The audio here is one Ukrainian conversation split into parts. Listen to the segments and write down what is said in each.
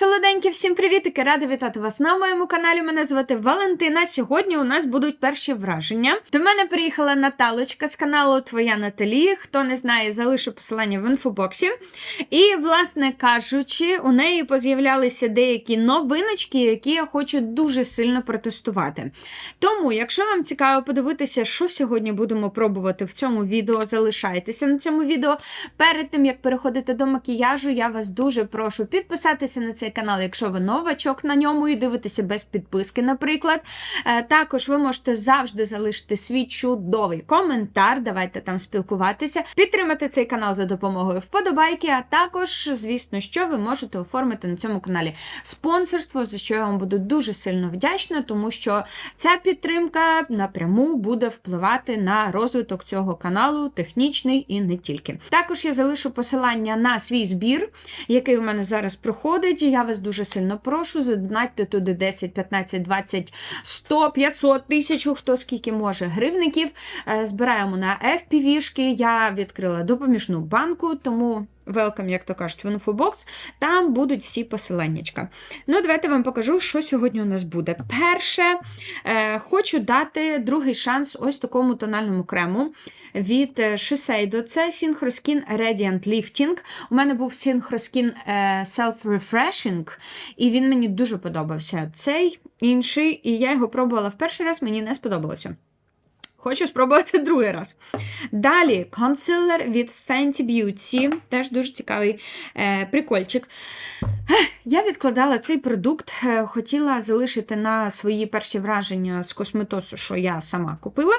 солоденькі, всім привітики! Рада вітати вас на моєму каналі. Мене звати Валентина. Сьогодні у нас будуть перші враження. До мене приїхала Наталочка з каналу Твоя Наталі. Хто не знає, залишу посилання в інфобоксі. І, власне кажучи, у неї поз'являлися деякі новиночки, які я хочу дуже сильно протестувати. Тому, якщо вам цікаво подивитися, що сьогодні будемо пробувати в цьому відео, залишайтеся на цьому відео. Перед тим як переходити до макіяжу, я вас дуже прошу підписатися на цей канал, якщо ви новачок на ньому і дивитеся без підписки, наприклад. Е, Також ви можете завжди залишити свій чудовий коментар. Давайте там спілкуватися, підтримати цей канал за допомогою вподобайки, а також, звісно, що ви можете оформити на цьому каналі спонсорство, за що я вам буду дуже сильно вдячна, тому що ця підтримка напряму буде впливати на розвиток цього каналу, технічний і не тільки. Також я залишу посилання на свій збір, який у мене зараз проходить. Я вас дуже сильно прошу. Задонатьте туди 10, 15, 20, 100, 500, 1000, хто скільки може гривників. Е, Збираємо на FPV-шки. Я відкрила допоміжну банку, тому. Welcome, як то кажуть, в інфобокс. Там будуть всі посиланнячка. Ну, давайте вам покажу, що сьогодні у нас буде. Перше, е, хочу дати другий шанс ось такому тональному крему від е, Shiseido. Це Synchroskin Radiant Lifting. У мене був Synchroskin е, Self Refreshing, і він мені дуже подобався. Цей інший, і я його пробувала в перший раз, мені не сподобалося. Хочу спробувати другий раз. Далі консилер від Fenty Beauty. Теж дуже цікавий е, прикольчик. Я відкладала цей продукт, е, хотіла залишити на свої перші враження з косметосу, що я сама купила.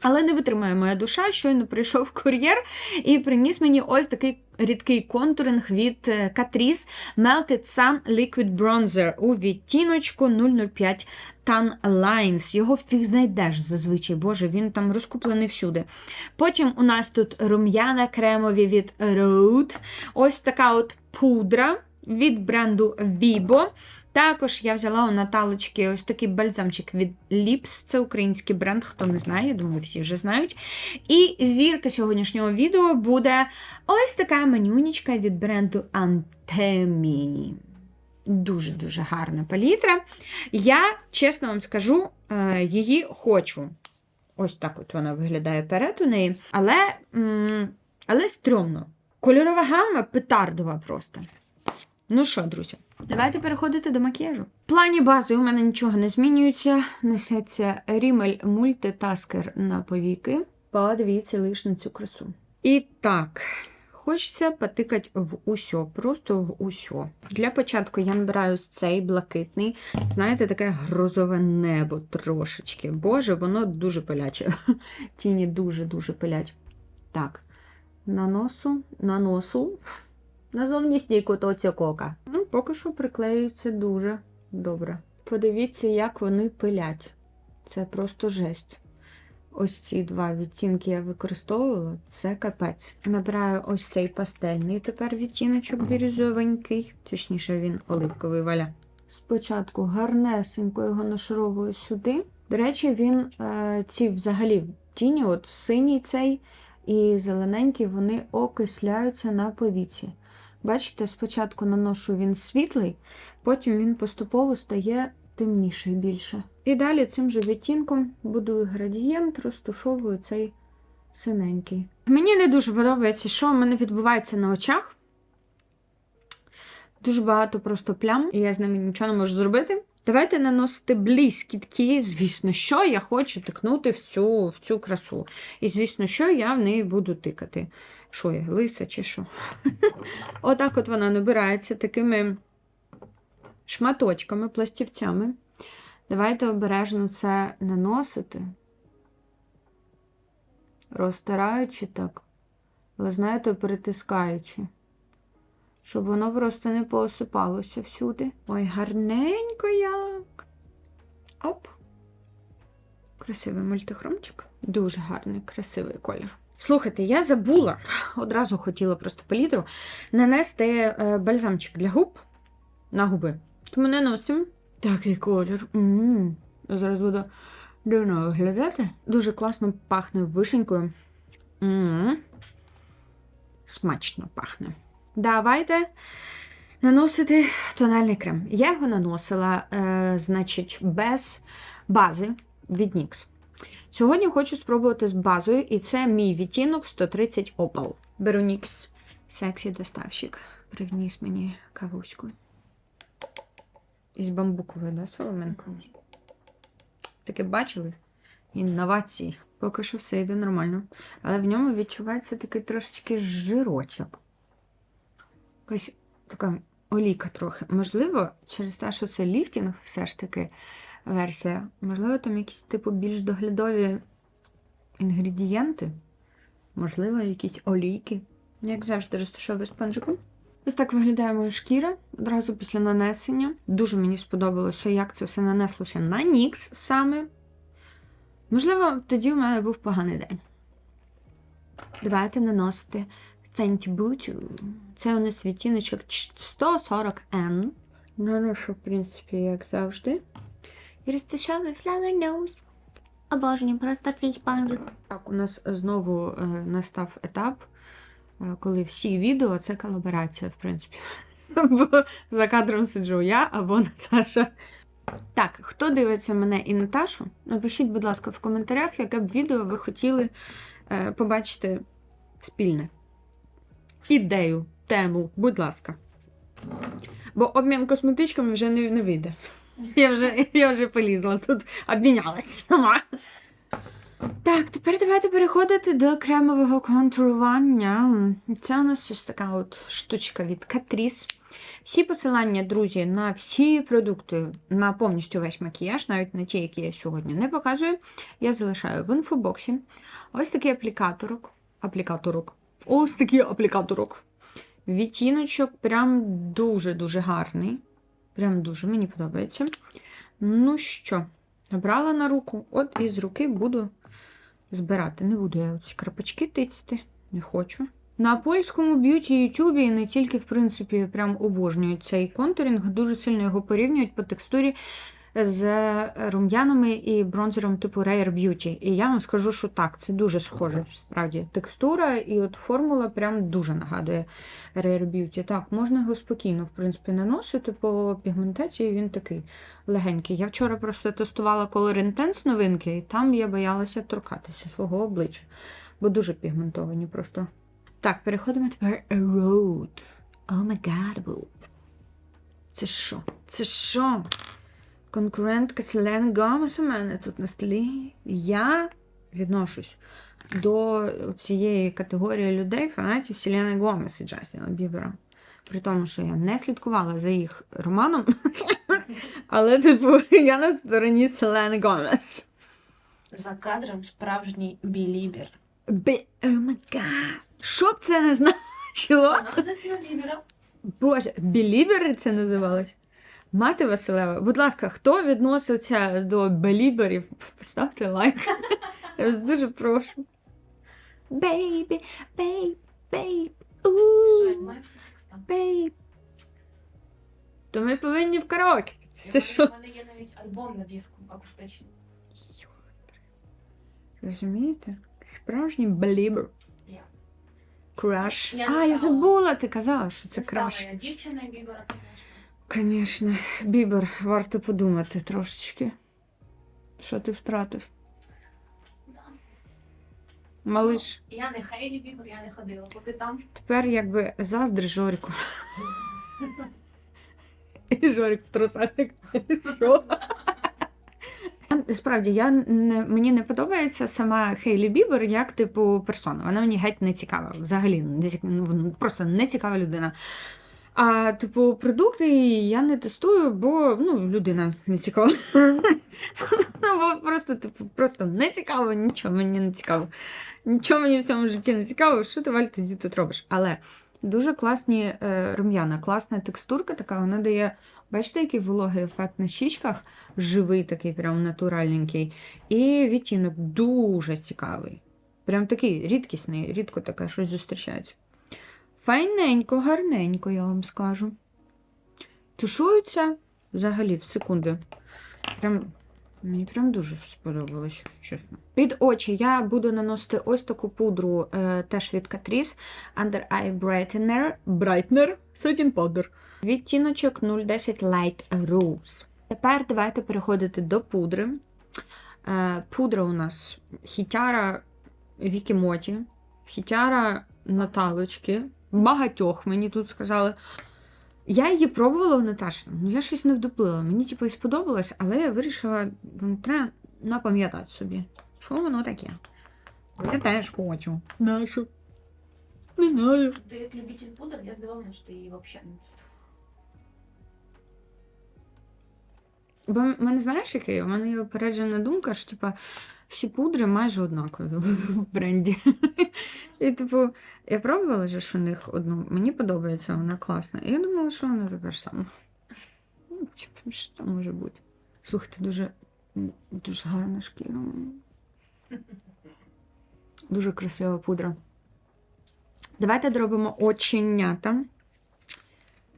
Але не витримає моя душа, щойно прийшов кур'єр і приніс мені ось такий рідкий контуринг від е, Catrice Melted Sun Liquid Bronzer у відтіночку 005 Tan Lines. Його фіг знайдеш зазвичай, боже, він там розкуплений всюди. Потім у нас тут рум'яна кремові від Rode. Ось така от пудра від бренду Vibo. Також я взяла у Наталочки ось такий бальзамчик від Lips, це український бренд, хто не знає, я думаю, всі вже знають. І зірка сьогоднішнього відео буде ось така манюнічка від бренду Antemi. Дуже-дуже гарна палітра. Я, чесно вам скажу, е, її хочу. Ось так от вона виглядає перед у неї. Але, але стрьомно. Кольорова гамма петардова просто. Ну що, друзі, давайте переходити до макіяжу. В плані бази у мене нічого не змінюється. Несеться Rimmel Multitasker на повіки. Подивіться лише на цю красу. І так, хочеться потикати в усьо, просто в усьо. Для початку я набираю цей блакитний. Знаєте, таке грозове небо трошечки. Боже, воно дуже пиляче. Тіні дуже-дуже пилять. Так, на носу, на носу. На зовнішній кутоці кока. Ну, поки що приклеюється дуже добре. Подивіться, як вони пилять. Це просто жесть. Ось ці два відтінки я використовувала, це капець. Набираю ось цей пастельний тепер відтіночок бірюзовенький, точніше, він оливковий валя. Спочатку гарнесенько його нашаровую сюди. До речі, він е, ці взагалі тіні, от синій цей і зелененький, вони окисляються на повіці. Бачите, спочатку наношу він світлий, потім він поступово стає темніший більше. І далі цим же відтінком будую градієнт, розтушовую цей синенький. Мені не дуже подобається, що в мене відбувається на очах. Дуже багато просто плям, і я з ними нічого не можу зробити. Давайте наносити блискітки. Звісно, що я хочу тикнути в цю, в цю красу. І, звісно, що я в неї буду тикати. Що я, лиса чи що? Отак от вона набирається такими шматочками, пластівцями. Давайте обережно це наносити, розтираючи так, але, знаєте, перетискаючи, щоб воно просто не поосипалося всюди. Ой, гарненько як. Оп. Красивий мультихромчик. Дуже гарний, красивий колір. Слухайте, я забула, одразу хотіла просто палітру, нанести е, бальзамчик для губ на губи. Тому наносимо такий колір. М-м-м. Зараз буду дивно виглядати. Дуже класно пахне вишенькою. М-м. Смачно пахне. Давайте наносити тональний крем. Я його наносила, е, значить, без бази від NYX. Сьогодні хочу спробувати з базою, і це мій відтінок 130 Opal. Беру NYX сексі доставщик. Привніс мені кавуську. Із бамбукової, да, соломинка? Таке бачили? Інновації. Поки що все йде нормально. Але в ньому відчувається такий трошечки жирочок. Якась така олійка трохи. Можливо, через те, що це ліфтінг, все ж таки версія. Можливо, там якісь типу більш доглядові інгредієнти. Можливо, якісь олійки. Як завжди, розташовую спонжиком. Ось так виглядає моя шкіра одразу після нанесення. Дуже мені сподобалося, як це все нанеслося на Нікс саме. Можливо, тоді у мене був поганий день. Давайте наносити Fenty Beauty. Це у нас відтіночок 140N. Наношу, в принципі, як завжди. І розташовую Flower Nose. Обожнюю просто цей спанжик. Так, у нас знову е, настав етап, е, коли всі відео це колаборація, в принципі. Бо за кадром сиджу я або Наташа. Так, хто дивиться мене і Наташу, напишіть, будь ласка, в коментарях, яке б відео ви хотіли е, побачити спільне. Ідею, тему, будь ласка. Бо обмін косметичками вже не, не вийде. Я вже, я вже полізла тут, обмінялась сама. Так, тепер давайте переходити до кремового контурування. Це у нас ось така от штучка від Catrice. Всі посилання, друзі, на всі продукти, на повністю весь макіяж, навіть на ті, які я сьогодні не показую, я залишаю в інфобоксі. Ось такий аплікаторок. Аплікаторок. Ось такий аплікаторок. Відтіночок прям дуже-дуже гарний. Прям дуже мені подобається. Ну що, набрала на руку, от із руки буду збирати. Не буду я ці крапочки тицяти, не хочу. На польському б'юті Ютубі не тільки, в принципі, прям обожнюють цей контурінг, дуже сильно його порівнюють по текстурі з рум'янами і бронзером типу Rare Beauty. І я вам скажу, що так, це дуже схоже, справді. Текстура і от формула прям дуже нагадує Rare Beauty. Так, можна його спокійно, в принципі, наносити по пігментації, він такий легенький. Я вчора просто тестувала Color Intense новинки, і там я боялася торкатися свого обличчя, бо дуже пігментовані просто. Так, переходимо тепер Road. Oh my god. Це що? Це що? Конкурентка Селени Гомес у мене тут на столі. Я відношусь до цієї категорії людей, фанатів Селени Гомес і Джастіна Бібера. При тому, що я не слідкувала за їх романом, але, типу, я на стороні Селени Гомес. За кадром справжній білібер. Що б це не значило? Боже, білібери це називалось? Мати Василева, будь ласка, хто відноситься до беліберів, поставте лайк. Я вас дуже прошу. Бейбі, бейб, бейб, бейб. То ми повинні в караоке. Ти що? У мене є навіть альбом на диску акустичний. Розумієте? Справжній белібер. Краш. А, я забула, ти казала, що це краш. я дівчина бібера, звісно. Звісно, Бібер, варто подумати трошечки. Що ти втратив? Малиш, Я не Хейлі Бібер, я не ходила по пітам. тепер якби заздри Жоріку. І Жорік в трусах. Справді, я не, мені не подобається сама Хейлі Бібер як типу персона. Вона мені геть не цікава. Взагалі ну, просто не цікава людина. А, типу, продукти я не тестую, бо ну, людина не цікава. Бо просто, типу, просто не цікаво, нічого мені не цікаво. Нічого мені в цьому житті не цікаво, що ти Валь тоді тут робиш. Але дуже класні е, рум'яна, класна текстурка така, вона дає, бачите, який вологий ефект на щічках, живий такий, прям натуральненький. І відтінок дуже цікавий. Прям такий рідкісний, рідко таке щось зустрічається. Файненько, гарненько, я вам скажу. Тушуються взагалі в секунди. Прям Мені прям дуже сподобалось, чесно. Під очі я буду наносити ось таку пудру е, теж від Catrice Under Eye Brightener, Brightener Setting Powder. Відтіночок 010 Light Rose. Тепер давайте переходити до пудри. Е, пудра у нас хітяра Вікі Моті, хітяра Наталочки. Багатьох мені тут сказали. Я її пробувала у Наташі, ну я щось не вдоплила. Мені типу і сподобалось, але я вирішила, ну, треба напам'ятати собі, що воно таке. Я теж хочу. Нашу. Не знаю. Ти як любитель пудр, я здивована, що ти її взагалі не Бо в мене знаєш, яке? У мене є опереджена думка, що типа всі пудри майже однакові в бренді. І, типу, я пробувала ж у них одну. Мені подобається, вона класна. І я думала, що вона така ж сама. Ну, типу, що там може бути? Слухайте, дуже, дуже гарна шкіра. Дуже красива пудра. Давайте доробимо оченята.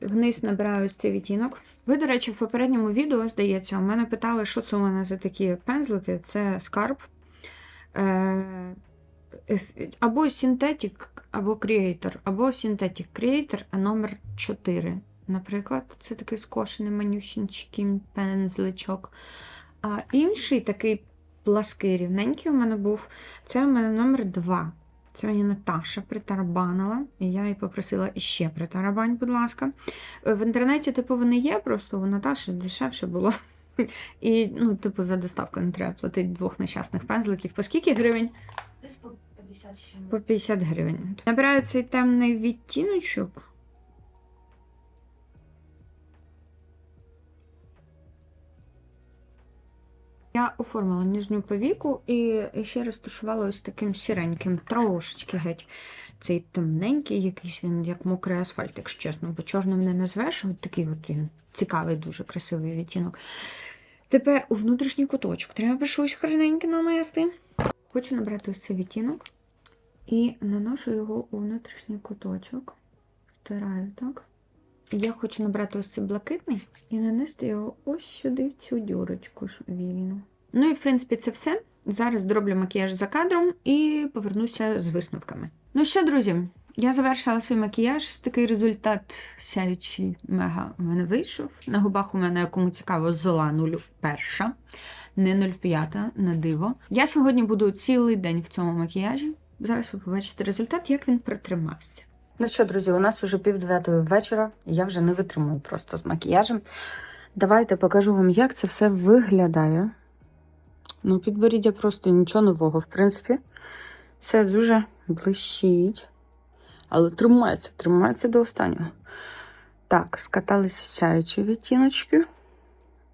Вниз набираю цей відтінок. Ви, до речі, в попередньому відео, здається, у мене питали, що це у мене за такі пензлики. Це скарб. Е, або Synthetic, або Creator, або Synthetic Creator, номер 4. Наприклад, це такий скошений манюсінький пензличок. А інший такий плаский, рівненький у мене був. Це у мене номер 2. Це мені Наташа притарабанила, і я її попросила ще притарабань, будь ласка. Е, В інтернеті, типу, вони є, просто у Наташі дешевше було. І, ну, типу, за доставку не треба платити двох нещасних пензликів. По скільки гривень? Десь по 50 з. По 50 гривень. Набираю цей темний відтіночок. Я оформила нижню повіку і ще розташувала ось таким сіреньким, трошечки геть. Цей темненький, якийсь він як мокрий асфальт, якщо чесно, бо чорним не назвеш, от такий от він цікавий, дуже красивий відтінок. Тепер у внутрішній куточок треба щось гарненьке нанести. Хочу набрати ось цей відтінок. І наношу його у внутрішній куточок. Втираю так. Я хочу набрати ось цей блакитний і нанести його ось сюди, в цю дюрочку вільну. Ну і в принципі це все. Зараз дроблю макіяж за кадром і повернуся з висновками. Ну що, друзі, я завершила свій макіяж. Такий результат сяючий мега у мене вийшов. На губах у мене, кому цікаво, зола 01, не 05, на диво. Я сьогодні буду цілий день в цьому макіяжі. Зараз ви побачите результат, як він протримався. Ну що, друзі, у нас уже пів дев'ятої вечора. Я вже не витримую просто з макіяжем. Давайте покажу вам, як це все виглядає. Ну, підборіддя просто нічого нового, в принципі. Все дуже блищить. Але тримається, тримається до останнього. Так, скаталися сяючі відтіночки.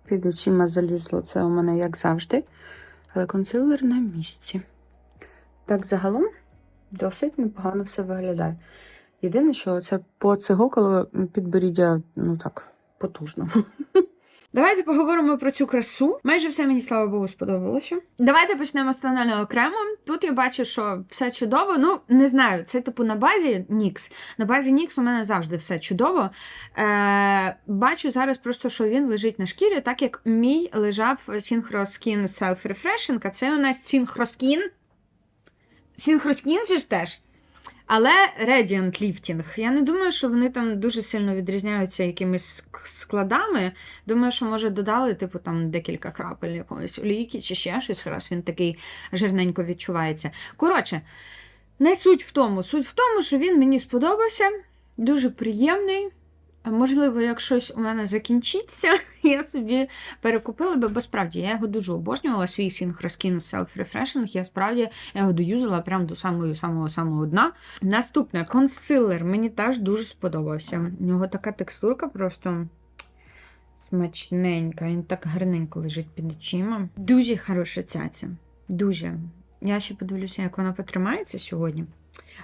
Під очима залізло це у мене, як завжди. Але консилер на місці. Так, загалом досить непогано все виглядає. Єдине, що це по цигоколо підборіддя, ну так, потужно. Давайте поговоримо про цю красу. Майже все мені, слава Богу, сподобалося. Давайте почнемо з тонального крему. Тут я бачу, що все чудово. Ну, не знаю, це типу на базі NYX. На базі NYX у мене завжди все чудово. Е, бачу зараз просто, що він лежить на шкірі, так як мій лежав Synchro Skin Self Refreshing, а це у нас Synchro Skin. Synchro Skin же ж теж. Але Radiant Lifting. Я не думаю, що вони там дуже сильно відрізняються якимись складами. Думаю, що може додали, типу, там декілька крапель якоїсь олійки чи ще щось, раз він такий жирненько відчувається. Коротше, не суть в тому. Суть в тому, що він мені сподобався, дуже приємний. Можливо, як щось у мене закінчиться, я собі перекупила би, бо справді я його дуже обожнювала. Свій Synchro Self Refreshing. Я справді його доюзала прямо до самого самого самого дна. Наступне консилер мені теж дуже сподобався. У нього така текстурка просто смачненька. Він так гарненько лежить під очима. Дуже хороша цяця. Дуже. Я ще подивлюся, як вона потримається сьогодні.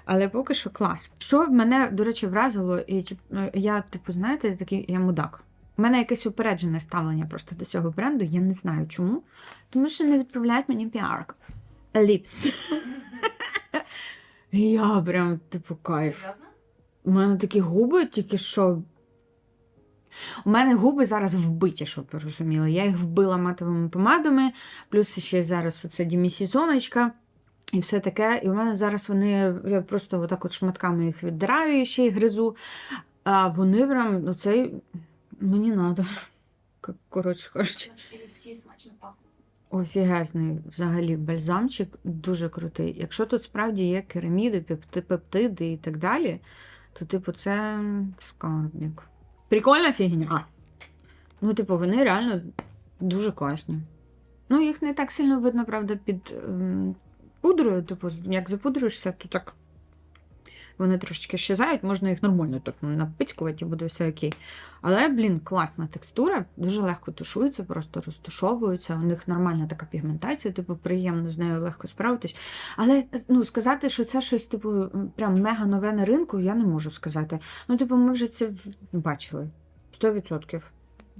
Але поки що клас. Що мене, до речі, вразило, і ну, я, типу, знаєте, такий я мудак. У мене якесь упереджене ставлення просто до цього бренду. Я не знаю чому. Тому що не відправляють мені піарк. Ліпс. Я прям, типу, кайф. У мене такі губи тільки що. У мене губи зараз вбиті, щоб ви розуміли. Я їх вбила матовими помадами, плюс ще зараз оце демісезоночка. І все таке. І у мене зараз вони, я просто отак от шматками їх віддираю і ще й гризу. А вони прям, ну цей мені треба. Коротше кажучи. Офігезний взагалі бальзамчик, дуже крутий. Якщо тут справді є кераміди, пептиди і так далі, то, типу, це скарбник. Прикольна фігня. Ну, типу, вони реально дуже класні. Ну, їх не так сильно видно, правда, під ем, пудрою. Типу, як запудруєшся, то так вони трошечки щезають, можна їх нормально так напицькувати і буде все окей. Але, блін, класна текстура, дуже легко тушується, просто розтушовуються. У них нормальна така пігментація, типу, приємно з нею легко справитись. Але ну, сказати, що це щось, типу, прям мега нове на ринку, я не можу сказати. Ну, типу, ми вже це бачили 100%.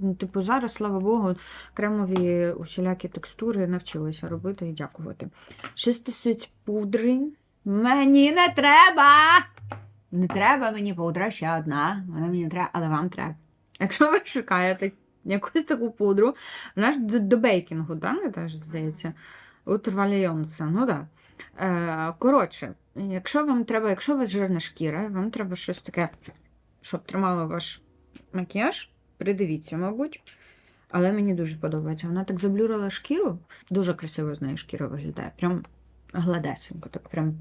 Ну, типу, зараз, слава Богу, кремові усілякі текстури навчилися робити і дякувати. Що стосується пудри, мені не треба! Не треба мені пудра ще одна. Вона мені треба, але вам треба. Якщо ви шукаєте якусь таку пудру, вона ж до, бейкінгу, да, не теж здається. Утрваліонса, ну так. Да. Е, коротше, якщо вам треба, якщо у вас жирна шкіра, вам треба щось таке, щоб тримало ваш макіяж, придивіться, мабуть. Але мені дуже подобається. Вона так заблюрила шкіру, дуже красиво з нею шкіра виглядає. Прям гладесенько, так прям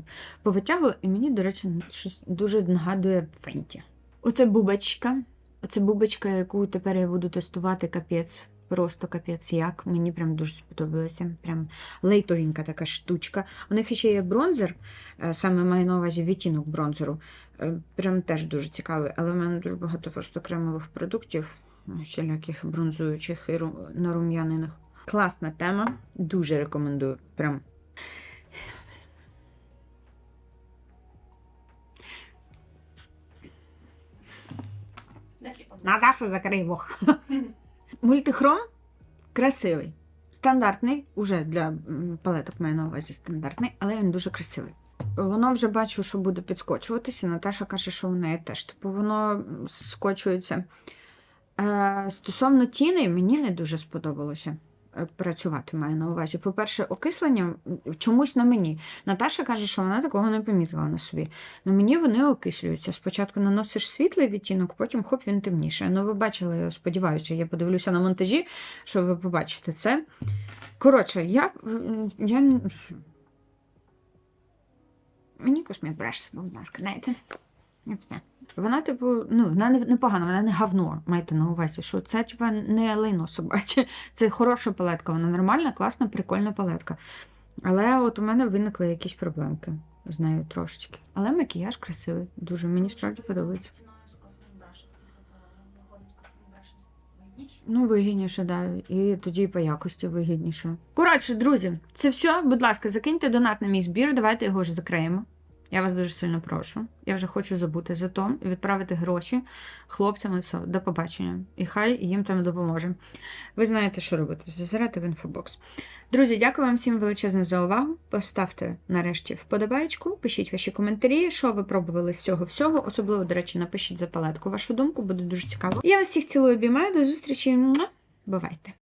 повитягувала, і мені, до речі, щось дуже нагадує Фенті. Оце бубочка. Оце бубочка, яку тепер я буду тестувати капець. Просто капець як. Мені прям дуже сподобалося. Прям лейтовенька така штучка. У них ще є бронзер, е, саме маю на увазі відтінок бронзеру. Е, Прям теж дуже цікавий, але в мене дуже багато просто кремових продуктів, всіляких бронзуючих і ру- нарум'янених. Класна тема, дуже рекомендую. Прям. Наташа, закрий вух. Мультихром красивий. Стандартний, уже для палеток маю на увазі стандартний, але він дуже красивий. Воно вже бачу, що буде підскочуватися. Наташа каже, що в неї теж. Типу воно скочується. Е, стосовно тіни, мені не дуже сподобалося е, працювати, маю на увазі. По-перше, окислення чомусь на мені. Наташа каже, що вона такого не помітила на собі. На мені вони окислюються. Спочатку наносиш світлий відтінок, потім хоп, він темніше. Ну, ви бачили, сподіваюся, я подивлюся на монтажі, що ви побачите це. Коротше, я. я... Мені косметбраш, будь ласка, знаєте. І все. Вона, типу, ну, вона не- непогана, вона не говно, маєте на увазі, що це, типу, не лайно собаче. Це хороша палетка, вона нормальна, класна, прикольна палетка. Але от у мене виникли якісь проблемки з нею трошечки. Але макіяж красивий, дуже мені справді подобається. Ну, вигідніше, да. І тоді по якості вигідніше. Коротше, друзі, це все. Будь ласка, закиньте донат на мій збір, давайте його ж закриємо. Я вас дуже сильно прошу. Я вже хочу забути за то і відправити гроші хлопцям і все. До побачення. І хай їм там допоможе. Ви знаєте, що робити. Зазирайте в інфобокс. Друзі, дякую вам всім величезно за увагу. Поставте нарешті вподобайку, пишіть ваші коментарі, що ви пробували з цього всього. Особливо, до речі, напишіть за палетку вашу думку, буде дуже цікаво. Я вас всіх цілую, обіймаю. До зустрічі. Бувайте!